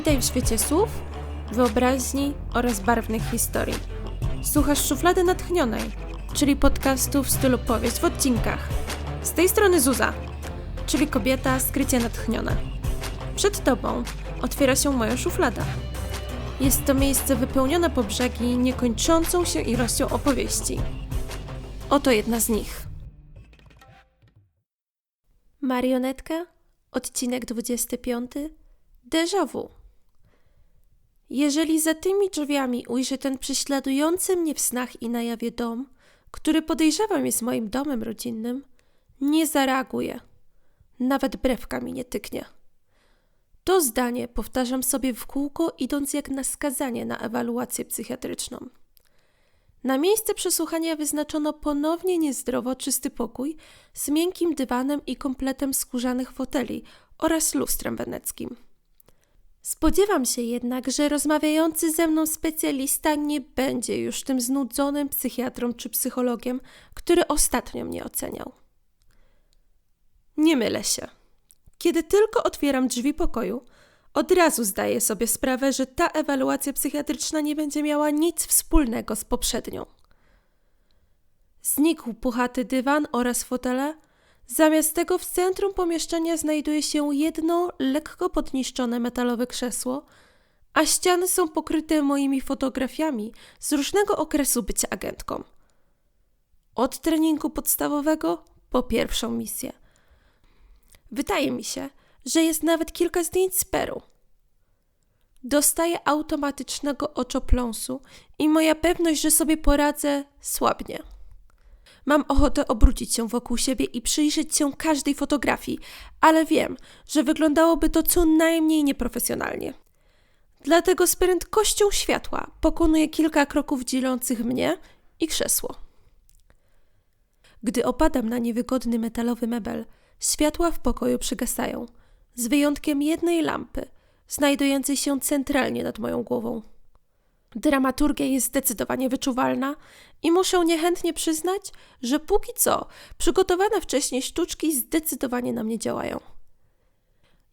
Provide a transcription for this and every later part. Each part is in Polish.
Witaj w świecie słów, wyobraźni oraz barwnych historii. Słuchasz Szuflady Natchnionej, czyli podcastu w stylu powieść w odcinkach. Z tej strony Zuza, czyli kobieta skrycie natchniona. Przed tobą otwiera się moja szuflada. Jest to miejsce wypełnione po brzegi niekończącą się ilością opowieści. Oto jedna z nich. Marionetka, odcinek 25. Déjà vu. Jeżeli za tymi drzwiami ujrzę ten prześladujący mnie w snach i na jawie dom, który podejrzewam jest moim domem rodzinnym, nie zareaguję. Nawet brewka mi nie tyknie. To zdanie powtarzam sobie w kółko, idąc jak na skazanie na ewaluację psychiatryczną. Na miejsce przesłuchania wyznaczono ponownie niezdrowo czysty pokój z miękkim dywanem i kompletem skórzanych foteli oraz lustrem weneckim. Spodziewam się jednak, że rozmawiający ze mną specjalista nie będzie już tym znudzonym psychiatrą czy psychologiem, który ostatnio mnie oceniał. Nie mylę się. Kiedy tylko otwieram drzwi pokoju, od razu zdaję sobie sprawę, że ta ewaluacja psychiatryczna nie będzie miała nic wspólnego z poprzednią. Znikł puchaty dywan oraz fotele. Zamiast tego w centrum pomieszczenia znajduje się jedno lekko podniszczone metalowe krzesło, a ściany są pokryte moimi fotografiami z różnego okresu bycia agentką. Od treningu podstawowego po pierwszą misję. Wydaje mi się, że jest nawet kilka zdjęć z Peru. Dostaję automatycznego oczopląsu i moja pewność, że sobie poradzę, słabnie. Mam ochotę obrócić się wokół siebie i przyjrzeć się każdej fotografii, ale wiem, że wyglądałoby to co najmniej nieprofesjonalnie. Dlatego z prędkością światła pokonuję kilka kroków dzielących mnie i krzesło. Gdy opadam na niewygodny metalowy mebel, światła w pokoju przygasają, z wyjątkiem jednej lampy, znajdującej się centralnie nad moją głową. Dramaturgia jest zdecydowanie wyczuwalna i muszę niechętnie przyznać, że póki co przygotowane wcześniej sztuczki zdecydowanie na mnie działają.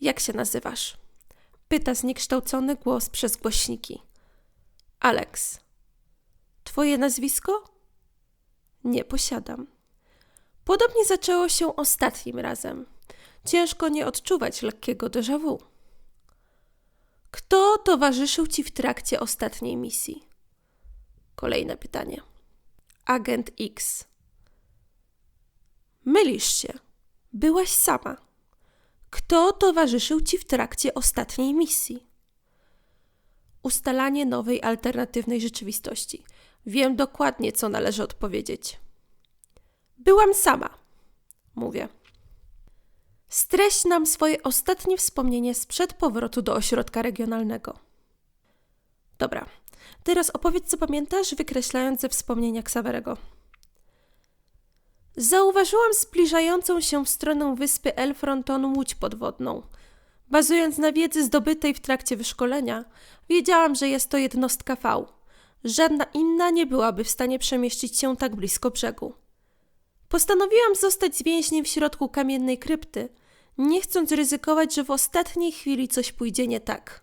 Jak się nazywasz? Pyta zniekształcony głos przez głośniki. Alex. Twoje nazwisko? Nie posiadam. Podobnie zaczęło się ostatnim razem. Ciężko nie odczuwać lekkiego déjà vu. Kto towarzyszył ci w trakcie ostatniej misji? Kolejne pytanie. Agent X. Mylisz się. Byłaś sama. Kto towarzyszył ci w trakcie ostatniej misji? Ustalanie nowej, alternatywnej rzeczywistości. Wiem dokładnie, co należy odpowiedzieć. Byłam sama, mówię. Streść nam swoje ostatnie wspomnienie sprzed powrotu do ośrodka regionalnego. Dobra, teraz opowiedz, co pamiętasz, wykreślając ze wspomnienia Ksawerego. Zauważyłam zbliżającą się w stronę wyspy Elfronton łódź podwodną. Bazując na wiedzy zdobytej w trakcie wyszkolenia, wiedziałam, że jest to jednostka V. Żadna inna nie byłaby w stanie przemieścić się tak blisko brzegu. Postanowiłam zostać z więźniem w środku kamiennej krypty, nie chcąc ryzykować, że w ostatniej chwili coś pójdzie nie tak.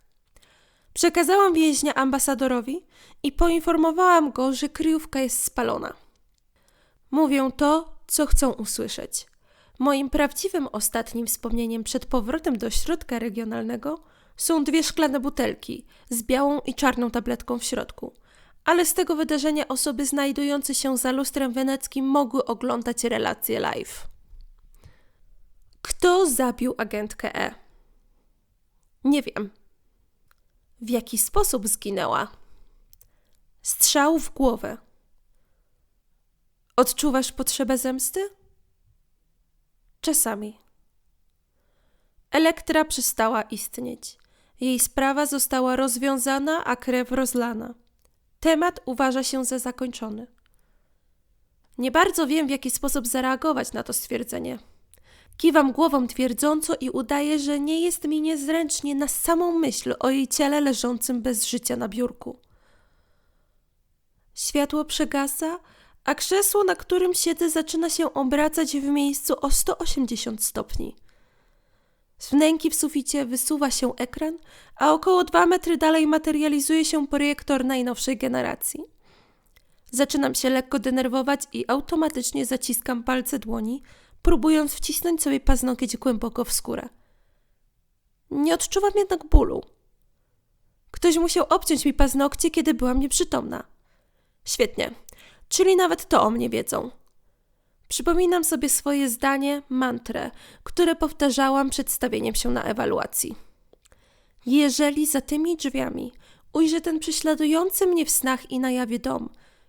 Przekazałam więźnia ambasadorowi i poinformowałam go, że kryjówka jest spalona. Mówią to, co chcą usłyszeć. Moim prawdziwym ostatnim wspomnieniem przed powrotem do środka regionalnego są dwie szklane butelki z białą i czarną tabletką w środku – ale z tego wydarzenia osoby znajdujące się za lustrem weneckim mogły oglądać relacje live. Kto zabił agentkę E? Nie wiem. W jaki sposób zginęła? Strzał w głowę. Odczuwasz potrzebę zemsty? Czasami. Elektra przestała istnieć. Jej sprawa została rozwiązana, a krew rozlana. Temat uważa się za zakończony. Nie bardzo wiem, w jaki sposób zareagować na to stwierdzenie. Kiwam głową twierdząco i udaję, że nie jest mi niezręcznie na samą myśl o jej ciele leżącym bez życia na biurku. Światło przegasa, a krzesło, na którym siedzę, zaczyna się obracać w miejscu o 180 stopni. Z wnęki w suficie wysuwa się ekran, a około dwa metry dalej materializuje się projektor najnowszej generacji. Zaczynam się lekko denerwować i automatycznie zaciskam palce dłoni, próbując wcisnąć sobie paznokieć głęboko w skórę. Nie odczuwam jednak bólu. Ktoś musiał obciąć mi paznokcie, kiedy byłam nieprzytomna. Świetnie, czyli nawet to o mnie wiedzą. Przypominam sobie swoje zdanie, mantrę, które powtarzałam przed stawieniem się na ewaluacji. Jeżeli za tymi drzwiami ujrzę ten prześladujący mnie w snach i na jawie dom,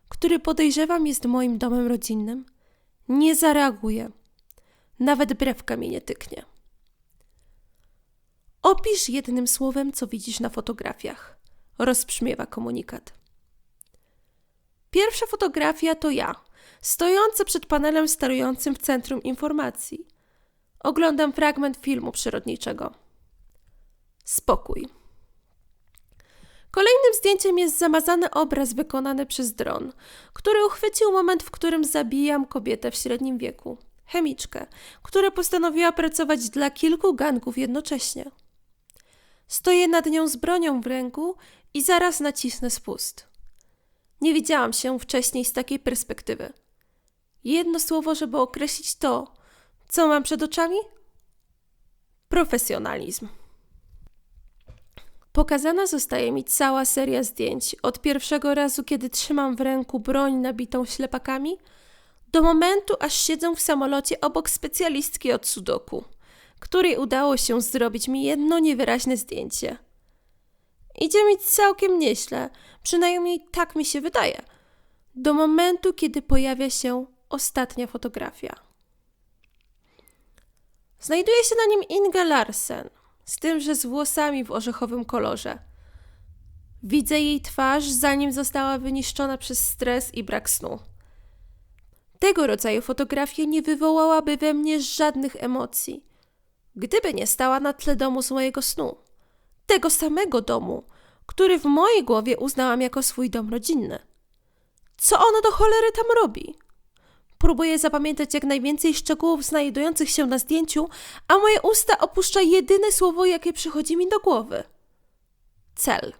który podejrzewam jest moim domem rodzinnym, nie zareaguję. Nawet brewka mi nie tyknie. Opisz jednym słowem, co widzisz na fotografiach. Rozbrzmiewa komunikat. Pierwsza fotografia to ja, stojąca przed panelem sterującym w centrum informacji. Oglądam fragment filmu przyrodniczego. Spokój. Kolejnym zdjęciem jest zamazany obraz wykonany przez dron, który uchwycił moment, w którym zabijam kobietę w średnim wieku, chemiczkę, która postanowiła pracować dla kilku gangów jednocześnie. Stoję nad nią z bronią w ręku i zaraz nacisnę spust. Nie widziałam się wcześniej z takiej perspektywy. Jedno słowo, żeby określić to, co mam przed oczami? Profesjonalizm. Pokazana zostaje mi cała seria zdjęć, od pierwszego razu, kiedy trzymam w ręku broń nabitą ślepakami, do momentu, aż siedzę w samolocie obok specjalistki od sudoku, której udało się zrobić mi jedno niewyraźne zdjęcie. Idzie mi całkiem nieźle, przynajmniej tak mi się wydaje, do momentu, kiedy pojawia się ostatnia fotografia. Znajduje się na nim Inga Larsen, z tym, że z włosami w orzechowym kolorze. Widzę jej twarz, zanim została wyniszczona przez stres i brak snu. Tego rodzaju fotografia nie wywołałaby we mnie żadnych emocji, gdyby nie stała na tle domu z mojego snu. Tego samego domu, który w mojej głowie uznałam jako swój dom rodzinny. Co ona do cholery tam robi? Próbuję zapamiętać jak najwięcej szczegółów znajdujących się na zdjęciu, a moje usta opuszcza jedyne słowo, jakie przychodzi mi do głowy. Cel.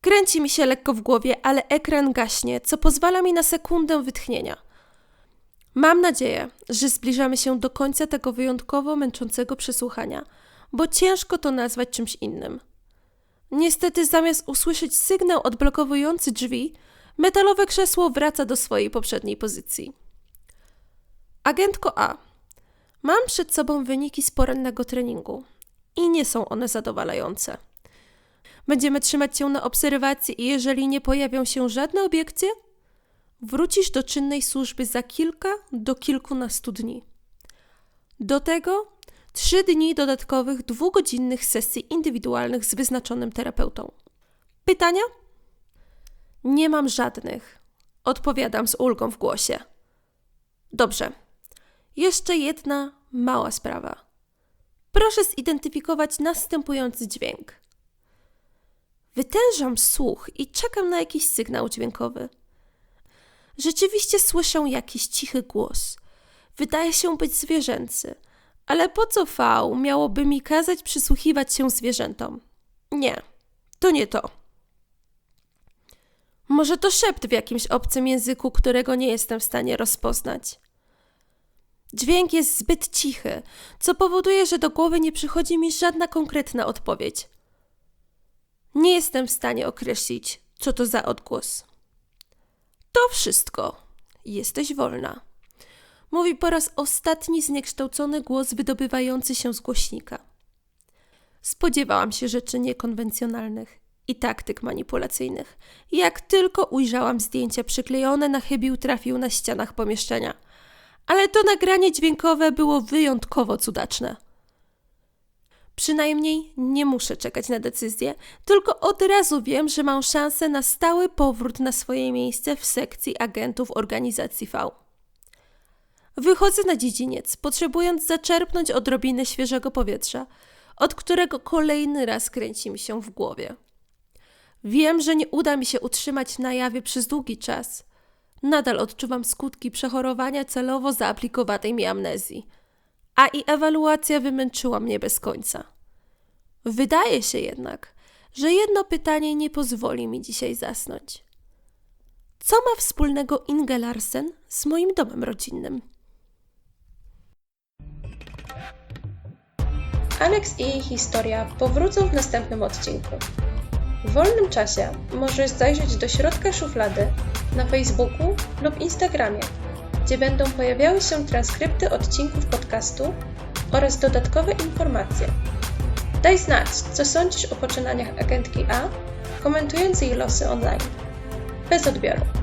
Kręci mi się lekko w głowie, ale ekran gaśnie, co pozwala mi na sekundę wytchnienia. Mam nadzieję, że zbliżamy się do końca tego wyjątkowo męczącego przesłuchania, bo ciężko to nazwać czymś innym. Niestety, zamiast usłyszeć sygnał odblokowujący drzwi, metalowe krzesło wraca do swojej poprzedniej pozycji. Agentko A. Mam przed sobą wyniki z porannego treningu i nie są one zadowalające. Będziemy trzymać cię na obserwacji i jeżeli nie pojawią się żadne obiekcje, wrócisz do czynnej służby za kilka do kilkunastu dni. Do tego trzy dni dodatkowych dwugodzinnych sesji indywidualnych z wyznaczonym terapeutą. Pytania? Nie mam żadnych. Odpowiadam z ulgą w głosie. Dobrze. Jeszcze jedna mała sprawa. Proszę zidentyfikować następujący dźwięk. Wytężam słuch i czekam na jakiś sygnał dźwiękowy. Rzeczywiście słyszę jakiś cichy głos. Wydaje się być zwierzęcy, ale po co V miałoby mi kazać przysłuchiwać się zwierzętom? Nie, to nie to. Może to szept w jakimś obcym języku, którego nie jestem w stanie rozpoznać. Dźwięk jest zbyt cichy, co powoduje, że do głowy nie przychodzi mi żadna konkretna odpowiedź. Nie jestem w stanie określić, co to za odgłos. To wszystko. Jesteś wolna. Mówi po raz ostatni zniekształcony głos wydobywający się z głośnika. Spodziewałam się rzeczy niekonwencjonalnych i taktyk manipulacyjnych. Jak tylko ujrzałam zdjęcia przyklejone na chybił, trafił na ścianach pomieszczenia. Ale to nagranie dźwiękowe było wyjątkowo cudaczne. Przynajmniej nie muszę czekać na decyzję, tylko od razu wiem, że mam szansę na stały powrót na swoje miejsce w sekcji agentów organizacji V. Wychodzę na dziedziniec, potrzebując zaczerpnąć odrobinę świeżego powietrza, od którego kolejny raz kręci mi się w głowie. Wiem, że nie uda mi się utrzymać na jawie przez długi czas. Nadal odczuwam skutki przechorowania celowo zaaplikowanej mi amnezji. a i ewaluacja wymęczyła mnie bez końca. Wydaje się jednak, że jedno pytanie nie pozwoli mi dzisiaj zasnąć. Co ma wspólnego Inge Larsen z moim domem rodzinnym? Alex i jej historia powrócą w następnym odcinku. W wolnym czasie możesz zajrzeć do środka szuflady na Facebooku lub Instagramie, gdzie będą pojawiały się transkrypty odcinków podcastu oraz dodatkowe informacje. Daj znać, co sądzisz o poczynaniach agentki A, komentując jej losy online. Bez odbioru.